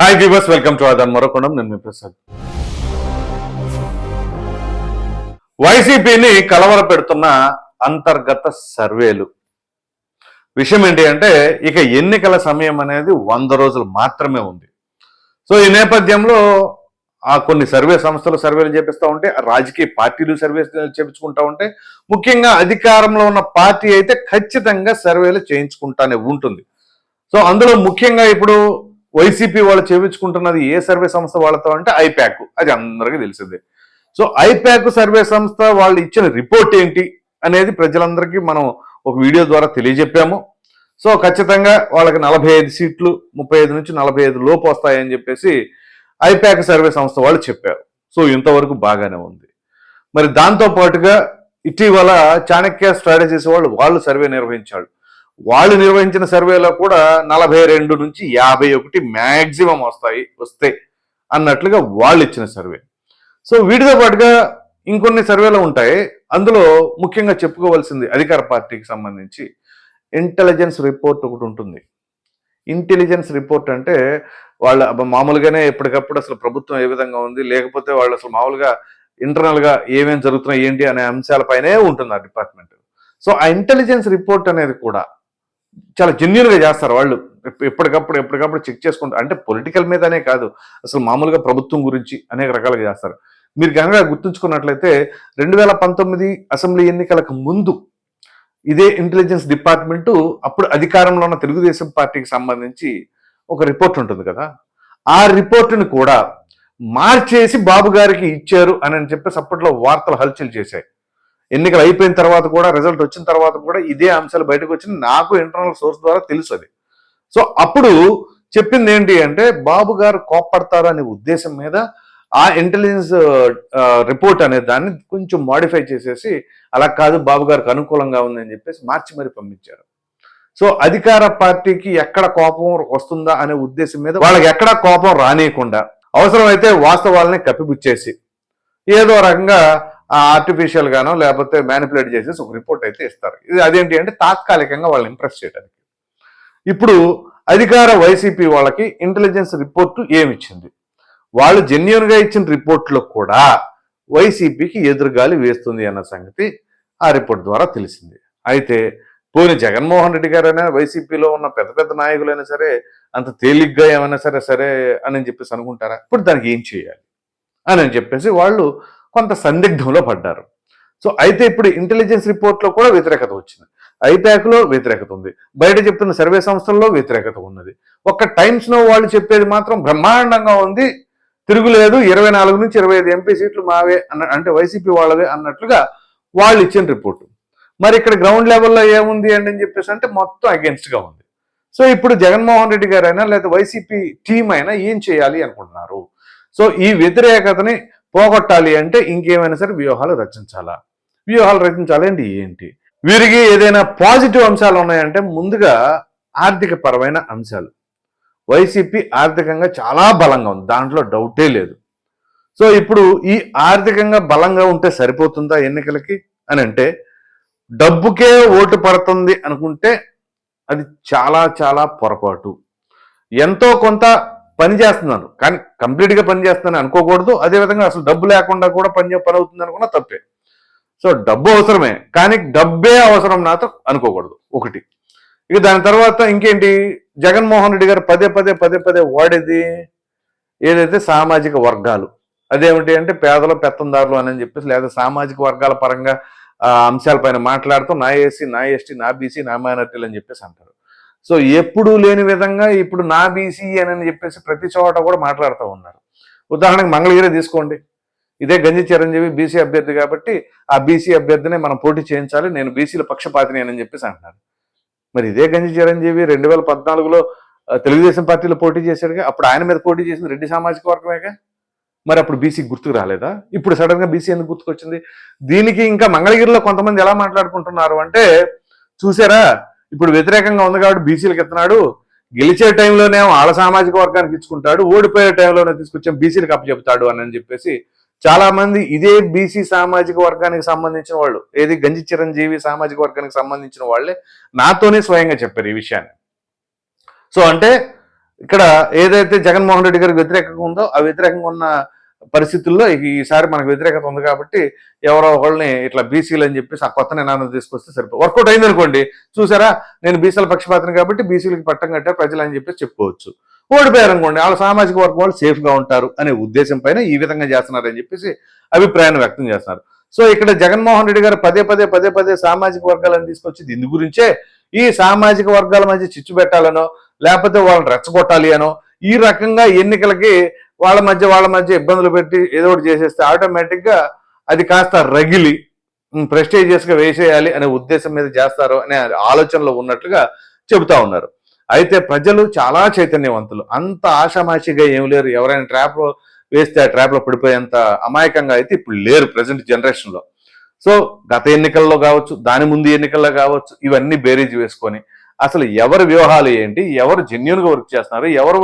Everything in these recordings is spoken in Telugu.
హాయ్ వ్యూవర్స్ వెల్కమ్ టు ఆదాన్ మరొకొండం నేను మీ ప్రసాద్ వైసీపీని కలవర పెడుతున్న అంతర్గత సర్వేలు. విషయం ఏంటి అంటే ఇక ఎన్నికల సమయం అనేది వంద రోజులు మాత్రమే ఉంది. సో ఈ నేపథ్యంలో ఆ కొన్ని సర్వే సంస్థలు సర్వేలు చేపిస్తూ ఉంటే రాజకీయ పార్టీలు సర్వే చేపించుకుంటా ఉంటే ముఖ్యంగా అధికారంలో ఉన్న పార్టీ అయితే ఖచ్చితంగా సర్వేలు చేయించుకుంటానే ఉంటుంది. సో అందులో ముఖ్యంగా ఇప్పుడు వైసీపీ వాళ్ళు చేయించుకుంటున్నది ఏ సర్వే సంస్థ వాళ్ళతో అంటే ఐప్యాక్ అది అందరికీ తెలిసిందే. సో ఐప్యాక్ సర్వే సంస్థ వాళ్ళు ఇచ్చిన రిపోర్ట్ ఏంటి అనేది ప్రజలందరికీ మనం ఒక వీడియో ద్వారా తెలియజెప్పాము. సో ఖచ్చితంగా వాళ్ళకి నలభై ఐదు సీట్లు ముప్పై ఐదు నుంచి నలభై ఐదు లోపు వస్తాయని చెప్పేసి ఐప్యాక్ సర్వే సంస్థ వాళ్ళు చెప్పారు. సో ఇంతవరకు బాగానే ఉంది. మరి దాంతో పాటుగా ఇటీవల చాణక్య స్ట్రాటజీస్ వాళ్ళు వాళ్ళు సర్వే నిర్వహించాడు వాళ్ళు నిర్వహించిన సర్వేలో కూడా నలభై రెండు నుంచి యాభై ఒకటి మ్యాక్సిమం వస్తాయి వస్తాయి అన్నట్లుగా వాళ్ళు ఇచ్చిన సర్వే. సో వీటితో పాటుగా ఇంకొన్ని సర్వేలు ఉంటాయి. అందులో ముఖ్యంగా చెప్పుకోవాల్సింది అధికార పార్టీకి సంబంధించి ఇంటెలిజెన్స్ రిపోర్ట్ ఒకటి ఉంటుంది. ఇంటెలిజెన్స్ రిపోర్ట్ అంటే వాళ్ళ మామూలుగానే ఎప్పటికప్పుడు అసలు ప్రభుత్వం ఏ విధంగా ఉంది లేకపోతే వాళ్ళు అసలు మామూలుగా ఇంటర్నల్గా ఏమేమి జరుగుతున్నాయి ఏంటి అనే అంశాలపైనే ఉంటుంది ఆ డిపార్ట్మెంట్. సో ఆ ఇంటెలిజెన్స్ రిపోర్ట్ అనేది కూడా చాలా జెన్యున్గా చేస్తారు వాళ్ళు. ఎప్పటికప్పుడు ఎప్పటికప్పుడు చెక్ చేసుకుంటారు అంటే పొలిటికల్ మీదనే కాదు అసలు మామూలుగా ప్రభుత్వం గురించి అనేక రకాలుగా చేస్తారు. మీరు కనుక గుర్తుంచుకున్నట్లయితే రెండు వేల పంతొమ్మిది అసెంబ్లీ ఎన్నికలకు ముందు ఇదే ఇంటెలిజెన్స్ డిపార్ట్మెంటు అప్పుడు అధికారంలో ఉన్న తెలుగుదేశం పార్టీకి సంబంధించి ఒక రిపోర్ట్ ఉంటుంది కదా. ఆ రిపోర్టును కూడా మార్చేసి బాబు గారికి ఇచ్చారు అని అని చెప్పేసి అప్పట్లో వార్తలు హల్చల్ చేశాయి. ఎన్నికలు అయిపోయిన తర్వాత కూడా రిజల్ట్ వచ్చిన తర్వాత కూడా ఇదే అంశాలు బయటకు వచ్చి నాకు ఇంటర్నల్ సోర్స్ ద్వారా తెలుసు అది. సో అప్పుడు చెప్పింది ఏంటి అంటే బాబు గారు కోప్పడతారనే అనే ఉద్దేశం మీద ఆ ఇంటెలిజెన్స్ రిపోర్ట్ అనే దాన్ని కొంచెం మాడిఫై చేసేసి అలా కాదు బాబు గారికి అనుకూలంగా ఉందని చెప్పేసి మార్చి మరి పంపించారు. సో అధికార పార్టీకి ఎక్కడ కోపం వస్తుందా అనే ఉద్దేశం మీద వాళ్ళకి ఎక్కడ కోపం రానియకుండా అవసరమైతే వాస్తవాలని కప్పిపుచ్చేసి ఏదో రకంగా ఆర్టిఫిషియల్ గానో లేకపోతే మ్యానిపులేట్ చేసేసి ఒక రిపోర్ట్ అయితే ఇస్తారు. ఇది అదేంటి అంటే తాత్కాలికంగా వాళ్ళని ఇంప్రెస్ చేయడానికి. ఇప్పుడు అధికార వైసీపీ వాళ్ళకి ఇంటెలిజెన్స్ రిపోర్టు ఏమిచ్చింది? వాళ్ళు జెన్యున్గా ఇచ్చిన రిపోర్ట్లో కూడా వైసీపీకి ఎదురుగాలి వేస్తుంది అన్న సంగతి ఆ రిపోర్ట్ ద్వారా తెలిసింది. అయితే పోయిన జగన్మోహన్ రెడ్డి గారైనా వైసీపీలో ఉన్న పెద్ద పెద్ద నాయకులైనా సరే అంత తేలిగ్గా ఏమైనా సరే సరే అని చెప్పేసి అనుకుంటారా? ఇప్పుడు దానికి ఏం చేయాలి? అని చెప్పేసి వాళ్ళు కొంత సందిగ్ధంలో పడ్డారు. సో అయితే ఇప్పుడు ఇంటెలిజెన్స్ రిపోర్ట్లో కూడా వ్యతిరేకత వచ్చింది. ఐపాక్లో వ్యతిరేకత ఉంది. బయట చెప్తున్న సర్వే సంస్థల్లో వ్యతిరేకత ఉన్నది. ఒక్క టైమ్స్లో వాళ్ళు చెప్పేది మాత్రం బ్రహ్మాండంగా ఉంది. తిరుగులేదు. ఇరవై నాలుగు నుంచి ఇరవై ఐదు ఎంపీ సీట్లు మావే అన్న అంటే వైసీపీ వాళ్ళవే అన్నట్లుగా వాళ్ళు ఇచ్చిన రిపోర్టు. మరి ఇక్కడ గ్రౌండ్ లెవెల్లో ఏముంది అండి అని చెప్పేసి అంటే మొత్తం అగెన్స్ట్గా ఉంది. సో ఇప్పుడు జగన్మోహన్ రెడ్డి గారైనా లేదా వైసీపీ టీం అయినా ఏం చేయాలి అనుకుంటున్నారు? సో ఈ వ్యతిరేకతని పోగొట్టాలి అంటే ఇంకేమైనా సరే వ్యూహాలు రచించాలా? వ్యూహాలు రచించాలి అంటే ఏంటి? వీరికి ఏదైనా పాజిటివ్ అంశాలు ఉన్నాయంటే ముందుగా ఆర్థిక పరమైన అంశాలు. వైసీపీ ఆర్థికంగా చాలా బలంగా ఉంది. దాంట్లో డౌటే లేదు. సో ఇప్పుడు ఈ ఆర్థికంగా బలంగా ఉంటే సరిపోతుందా ఎన్నికలకి? అని అంటే డబ్బుకే ఓటు పడుతుంది అనుకుంటే అది చాలా చాలా పొరపాటు. ఎంతో కొంత పని చేస్తున్నాను. కానీ కంప్లీట్గా పనిచేస్తున్నాను పని చేస్తున్నాను అనుకోకూడదు. అదేవిధంగా అసలు డబ్బు లేకుండా కూడా పని పని అవుతుంది అనుకున్నా తప్పే. సో డబ్బు అవసరమే. కానీ డబ్బే అవసరం నాతో అనుకోకూడదు. ఒకటి. ఇక దాని తర్వాత ఇంకేంటి? జగన్మోహన్ రెడ్డి గారు పదే పదే పదే పదే వాడేది ఏదైతే సామాజిక వర్గాలు. అదేమిటి అంటే పేదలు పెత్తందారులు అని చెప్పేసి లేదా సామాజిక వర్గాల పరంగా అంశాలపైన మాట్లాడుతూ నా ఏసీ నా ఎస్టీ నా బీసీ నా మైనార్టీలు అని చెప్పేసి అంటారు. సో ఎప్పుడూ లేని విధంగా ఇప్పుడు నా బీసీ అని చెప్పేసి ప్రతి చోట కూడా మాట్లాడుతూ ఉన్నారు. ఉదాహరణకు మంగళగిరి తీసుకోండి. ఇదే గంజి చిరంజీవి బీసీ అభ్యర్థి కాబట్టి ఆ బీసీ అభ్యర్థిని మనం పోటీ చేయించాలి నేను బీసీల పక్షపాతిని అని చెప్పేసి అంటున్నారు. మరి ఇదే గంజి చిరంజీవి రెండు వేల పద్నాలుగులో తెలుగుదేశం పార్టీలో పోటీ చేశాడుగా అప్పుడు ఆయన మీద పోటీ చేసింది రెడ్డి సామాజిక వర్గమేగా? మరి అప్పుడు బీసీ గుర్తుకు రాలేదా? ఇప్పుడు సడన్గా బీసీ ఎందుకు గుర్తుకొచ్చింది? దీనికి ఇంకా మంగళగిరిలో కొంతమంది ఎలా మాట్లాడుకుంటున్నారు అంటే చూసారా? ఇప్పుడు వ్యతిరేకంగా ఉంది కాబట్టి బీసీలకు ఇస్తున్నాడు గెలిచే టైంలోనే వాళ్ళ సామాజిక వర్గానికి ఇచ్చుకుంటాడు. ఓడిపోయే టైంలోనే తీసుకొచ్చి బీసీలకు అప్పచెప్తాడు అని అని చెప్పేసి చాలా మంది ఇదే బీసీ సామాజిక వర్గానికి సంబంధించిన వాళ్ళు ఏది గంజి చిరంజీవి సామాజిక వర్గానికి సంబంధించిన వాళ్ళే నాతోనే స్వయంగా చెప్పారు ఈ విషయాన్ని. సో అంటే ఇక్కడ ఏదైతే జగన్మోహన్ రెడ్డి గారికి వ్యతిరేకంగా ఉందో ఆ వ్యతిరేకంగా ఉన్న పరిస్థితుల్లో ఈసారి మనకు వ్యతిరేకత ఉంది కాబట్టి ఎవరో ఒకళ్ళని ఇట్లా బీసీలు అని చెప్పేసి ఆ కొత్త నినాదం తీసుకొస్తే సరిపో వర్కౌట్ అయింది అనుకోండి చూసారా? నేను బీసీల పక్షపాతం కాబట్టి బీసీలకి పట్టం కట్టే ప్రజలు అని చెప్పేసి చెప్పుకోవచ్చు. ఓడిపోయారు అనుకోండి వాళ్ళ సామాజిక వర్గం వాళ్ళు సేఫ్గా ఉంటారు అనే ఉద్దేశం పైన ఈ విధంగా చేస్తున్నారని చెప్పేసి అభిప్రాయాన్ని వ్యక్తం చేస్తున్నారు. సో ఇక్కడ జగన్మోహన్ రెడ్డి గారు పదే పదే పదే పదే సామాజిక వర్గాలను తీసుకొచ్చి ఇందు గురించే. ఈ సామాజిక వర్గాల మధ్య చిచ్చు పెట్టాలనో లేకపోతే వాళ్ళని రెచ్చగొట్టాలి అనో ఈ రకంగా ఎన్నికలకి వాళ్ళ మధ్య వాళ్ళ మధ్య ఇబ్బందులు పెట్టి ఏదో ఒకటి చేసేస్తే ఆటోమేటిక్గా అది కాస్త రగిలి ప్రెస్టేజియస్గా వేసేయాలి అనే ఉద్దేశం మీద చేస్తారు అనే ఆలోచనలో ఉన్నట్లుగా చెబుతా ఉన్నారు. అయితే ప్రజలు చాలా చైతన్యవంతులు. అంత ఆషామాషిగా ఏం లేరు. ఎవరైనా ట్రాప్లో వేస్తే ఆ ట్రాప్లో పడిపోయేంత అమాయకంగా అయితే ఇప్పుడు లేరు ప్రజెంట్ జనరేషన్లో సో గత ఎన్నికల్లో కావచ్చు దాని ముందు ఎన్నికల్లో కావచ్చు ఇవన్నీ బేరీజ్ వేసుకొని అసలు ఎవరి వ్యూహాలు ఏంటి? ఎవరు జెన్యున్గా వర్క్ చేస్తున్నారు? ఎవరు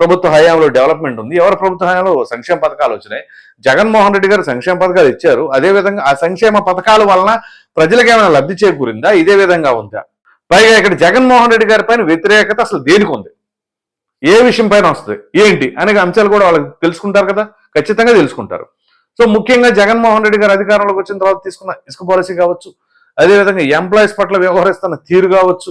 ప్రభుత్వ హయాంలో డెవలప్మెంట్ ఉంది. ఎవరు ప్రభుత్వ హయాంలో? సంక్షేమ పథకాలు వచ్చినాయి. జగన్మోహన్ రెడ్డి గారు సంక్షేమ పథకాలు ఇచ్చారు. అదే విధంగా ఆ సంక్షేమ పథకాల వలన ప్రజలకు ఏమైనా లబ్ధి చేకూరిందా? ఇదే విధంగా ఉందా? పైగా ఇక్కడ జగన్మోహన్ రెడ్డి గారి పైన వ్యతిరేకత అసలు దేనికి ఉంది? ఏ విషయం పైన వస్తుంది? ఏంటి? అనే అంశాలు కూడా వాళ్ళకి తెలుసుకుంటారు కదా? ఖచ్చితంగా తెలుసుకుంటారు. సో ముఖ్యంగా జగన్మోహన్ రెడ్డి గారు అధికారంలోకి వచ్చిన తర్వాత తీసుకున్న ఇసుక పాలసీ కావచ్చు అదేవిధంగా ఎంప్లాయీస్ పట్ల వ్యవహరిస్తున్న తీరు కావచ్చు.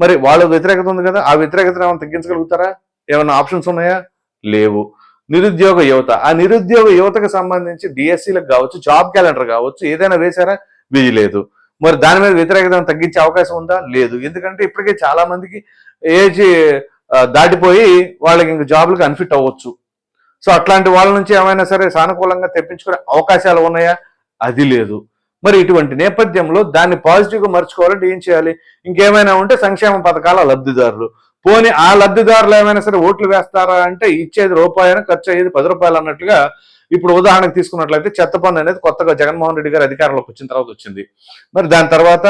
మరి వాళ్ళ వ్యతిరేకత ఉంది కదా? ఆ వ్యతిరేకతను ఏమైనా తగ్గించగలుగుతారా? ఏమైనా ఆప్షన్స్ ఉన్నాయా? లేవు. నిరుద్యోగ యువత. ఆ నిరుద్యోగ యువతకు సంబంధించి డిఎస్సీలకు కావచ్చు జాబ్ క్యాలెండర్ కావచ్చు ఏదైనా వేశారా? వేయలేదు మరి దాని మీద వ్యతిరేకతను తగ్గించే అవకాశం ఉందా? లేదు. ఎందుకంటే ఇప్పటికే చాలా మందికి ఏజ్ దాటిపోయి వాళ్ళకి ఇంక జాబ్లకు అన్ఫిట్ అవ్వచ్చు. సో అట్లాంటి వాళ్ళ నుంచి ఏమైనా సరే సానుకూలంగా తెప్పించుకునే అవకాశాలు ఉన్నాయా? అది లేదు. మరి ఇటువంటి నేపథ్యంలో దాన్ని పాజిటివ్గా మర్చుకోవాలంటే ఏం చేయాలి? ఇంకేమైనా ఉంటే సంక్షేమ పథకాల లబ్ధిదారులు. పోనీ ఆ లబ్ధిదారులు ఏమైనా సరే ఓట్లు వేస్తారా అంటే ఇచ్చేది రూపాయలు ఖర్చు అయ్యేది పది రూపాయలు అన్నట్లుగా ఇప్పుడు ఉదాహరణకు తీసుకున్నట్లయితే చెత్త పన్ను అనేది కొత్తగా జగన్మోహన్ రెడ్డి గారు అధికారంలోకి వచ్చిన తర్వాత వచ్చింది. మరి దాని తర్వాత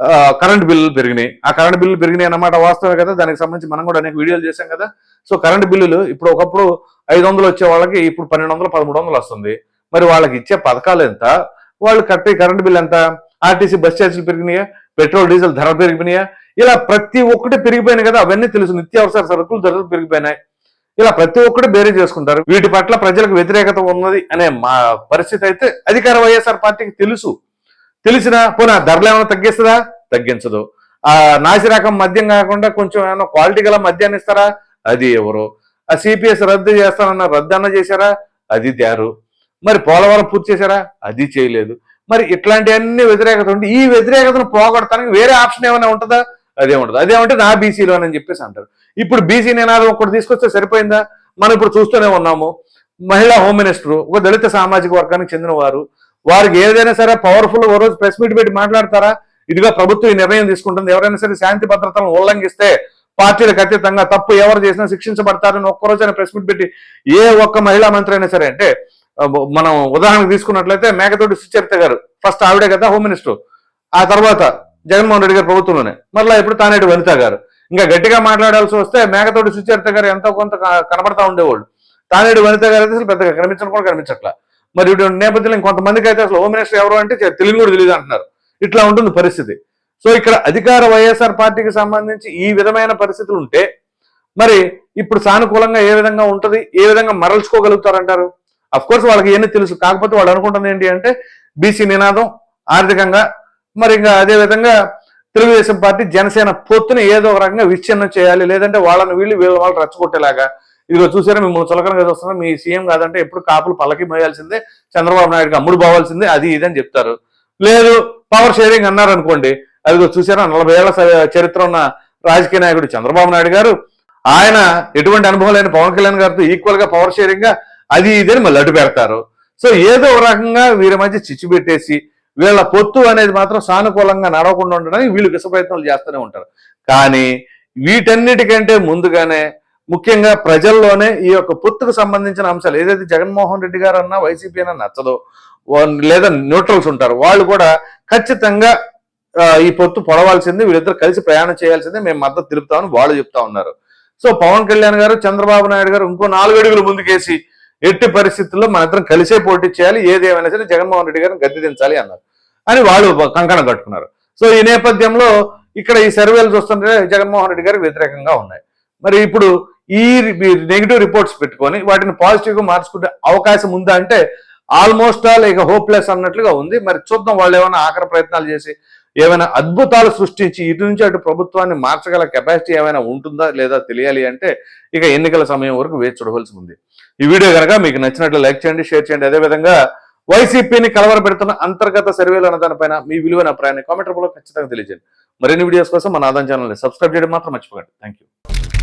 కరెంటు కరెంట్ బిల్లులు పెరిగినాయి. ఆ కరెంట్ బిల్లులు పెరిగినాయి అన్నమాట వాస్తవమే కదా. దానికి సంబంధించి మనం కూడా అనేక వీడియోలు చేశాం కదా. సో కరెంట్ బిల్లులు ఇప్పుడు ఒకప్పుడు ఐదు వందలు వచ్చే వాళ్ళకి ఇప్పుడు పన్నెండు వందలు పదమూడు వందలు వస్తుంది. మరి వాళ్ళకి ఇచ్చే పథకాలు ఎంత? వాళ్ళు కట్టే కరెంట్ బిల్ ఎంత? ఆర్టీసీ బస్ ఛార్జీలు పెరిగినాయా? పెట్రోల్ డీజిల్ ధరలు పెరిగినాయా ఇలా ప్రతి ఒక్కటి పెరిగిపోయినాయి కదా అవన్నీ తెలుసు. నిత్యావసర సరుకులు ధరలు పెరిగిపోయినాయి. ఇలా ప్రతి ఒక్కటి బేరీ చేసుకుంటారు. వీటి పట్ల ప్రజలకు వ్యతిరేకత ఉన్నది అనే మా పరిస్థితి అయితే అధికార వైఎస్ఆర్ పార్టీకి తెలుసు. తెలిసిన పోనా ధరలు ఏమైనా తగ్గిస్తుందా? తగ్గించదు. ఆ నాసిరకం మద్యం కాకుండా కొంచెం ఏమైనా క్వాలిటీ గల మద్యాన్ని ఇస్తారా? అది ఎవరు? ఆ సిపిఎస్ రద్దు చేస్తానన్న రద్దు అన్న చేశారా? అది తేరు. మరి పోలవరం పూర్తి చేశారా? అది చేయలేదు. మరి ఇట్లాంటివన్నీ వ్యతిరేకత ఉంటే ఈ వ్యతిరేకతను పోగొడతానికి వేరే ఆప్షన్ ఏమైనా ఉంటుందా? అదే ఉండదు. అదేమంటే నా బీసీలో అని చెప్పేసి అంటారు. ఇప్పుడు బీసీ నినాదం ఒకటి తీసుకొస్తే సరిపోయిందా? మనం ఇప్పుడు చూస్తూనే ఉన్నాము. మహిళా హోమ్ మినిస్టర్ ఒక దళిత సామాజిక వర్గానికి చెందిన వారు వారికి ఏదైనా సరే పవర్ఫుల్ ఓ రోజు ప్రెస్ మీట్ పెట్టి మాట్లాడతారా? ఇదిగా ప్రభుత్వం ఈ నిర్ణయం తీసుకుంటుంది. ఎవరైనా సరే శాంతి భద్రతలను ఉల్లంఘిస్తే పార్టీలకు అతీతంగా తప్పు ఎవరు చేసినా శిక్షించబడతారని ఒక్కరోజైనా ప్రెస్ మీట్ పెట్టి ఏ ఒక్క మహిళా మంత్రి అయినా సరే అంటే మనం ఉదాహరణకు తీసుకున్నట్లయితే మేకతోటి సుచరిత గారు ఫస్ట్ ఆవిడే కదా హోమ్ మినిస్టర్. ఆ తర్వాత జగన్మోహన్ రెడ్డి గారి ప్రభుత్వంలోనే. మరలా ఇప్పుడు తానేటి వనిత గారు. ఇంకా గట్టిగా మాట్లాడాల్సి వస్తే మేకతోటి సుచరిత గారు ఎంతో కొంత క- కనబడతా ఉండేవాళ్ళు. తానేడు వనిత గారు అయితే అసలు పెద్దగా కనిపించడం కూడా కనిపించట్లా. మరి ఇటువంటి నేపథ్యంలో ఇంకొంతమందికి అయితే అసలు హోమ్ మినిస్టర్ ఎవరు అంటే తెలుగు కూడా తెలియదు అంటున్నారు. ఇట్లా ఉంటుంది పరిస్థితి. సో ఇక్కడ అధికార వైఎస్ఆర్ పార్టీకి సంబంధించి ఈ విధమైన పరిస్థితులు ఉంటే మరి ఇప్పుడు సానుకూలంగా ఏ విధంగా ఉంటది? ఏ విధంగా మరల్చుకోగలుగుతారంటారు? అఫ్ కోర్స్ వాళ్ళకి ఏమీ తెలుసు. కాకపోతే వాళ్ళు అనుకుంటుంది ఏంటి అంటే బీసీ నినాదం ఆర్థికంగా మరి ఇంకా అదే విధంగా తెలుగుదేశం పార్టీ జనసేన పొత్తుని ఏదో ఒక రకంగా విచ్ఛిన్నం చేయాలి లేదంటే వాళ్ళని వీళ్ళు వీళ్ళ వాళ్ళు రచ్చగొట్టేలాగా. ఇదిగో చూసారా మిమ్మల్ని చులకనగా వస్తున్నా మీ సీఎం కాదంటే ఎప్పుడు కాపులు పల్లకి మోయాల్సిందే చంద్రబాబు నాయుడుకి అమ్ముడు పోవాల్సిందే అది ఇది అని చెప్తారు. లేదు పవర్ షేరింగ్ అన్నారు అనుకోండి అదిగో చూసారా నలభై ఏళ్ళ చరిత్ర ఉన్న రాజకీయ నాయకుడు చంద్రబాబు నాయుడు గారు ఆయన ఎటువంటి అనుభవం లేని పవన్ కళ్యాణ్ గారితో ఈక్వల్గా పవర్ షేరింగ్గా అది ఇది అని మళ్ళీ అడ్డు పెడతారు. సో ఏదో ఒక రకంగా వీరి మధ్య చిచ్చు పెట్టేసి వీళ్ళ పొత్తు అనేది మాత్రం సానుకూలంగా నడవకుండా ఉండడానికి వీళ్ళు విష ప్రయత్నాలు చేస్తూనే ఉంటారు. కానీ వీటన్నిటికంటే ముందుగానే ముఖ్యంగా ప్రజల్లోనే ఈ యొక్క పొత్తుకు సంబంధించిన అంశాలు ఏదైతే జగన్మోహన్ రెడ్డి గారు అన్నా వైసీపీ అన్నా నచ్చదో లేదా న్యూట్రల్స్ ఉంటారు వాళ్ళు కూడా ఖచ్చితంగా ఈ పొత్తు పొడవాల్సింది వీళ్ళిద్దరు కలిసి ప్రయాణం చేయాల్సిందే మేము మద్దతు తెలుపుతామని వాళ్ళు చెప్తా ఉన్నారు. సో పవన్ కళ్యాణ్ గారు చంద్రబాబు నాయుడు గారు ఇంకో నాలుగు అడుగులు ముందుకేసి ఎట్టి పరిస్థితుల్లో మనందరం కలిసే పోటీ చేయాలి. ఏది ఏమైనా సరే జగన్మోహన్ రెడ్డి గారిని గద్దె దించాలి అన్నారు. అని వాళ్ళు కంకణం కట్టుకున్నారు. సో ఈ నేపథ్యంలో ఇక్కడ ఈ సర్వేలు చూస్తుంటే జగన్మోహన్ రెడ్డి గారికి వ్యతిరేకంగా ఉన్నాయి. మరి ఇప్పుడు ఈ నెగిటివ్ రిపోర్ట్స్ పెట్టుకొని వాటిని పాజిటివ్గా మార్చుకునే అవకాశం ఉందా అంటే ఆల్మోస్ట్ ఆల్ ఇక హోప్లెస్ అన్నట్లుగా ఉంది. మరి చూద్దాం వాళ్ళు ఏమైనా ఆఖరి ప్రయత్నాలు చేసి ఏమైనా అద్భుతాలు సృష్టించి ఇటు నుంచి అటు ప్రభుత్వాన్ని మార్చగల కెపాసిటీ ఏమైనా ఉంటుందా లేదా తెలియాలి అంటే ఇక ఎన్నికల సమయం వరకు వేచి చూడవలసి ఉంది. ఈ వీడియో కనుక మీకు నచ్చినట్లు లైక్ చేయండి షేర్ చేయండి. అదేవిధంగా వైసీపీని కలవరపెడుతున్న అంతర్గత సర్వేలు అన్న దానిపైన మీ విలువైన అభిప్రాయాన్ని కామెంట్ రూపంలో ఖచ్చితంగా తెలియజేయండి. మరిన్ని వీడియోస్ కోసం మన ఆదాయం ఛానల్ని సబ్స్క్రైబ్ చేయడం మాత్రం మర్చిపోకండి. Thank you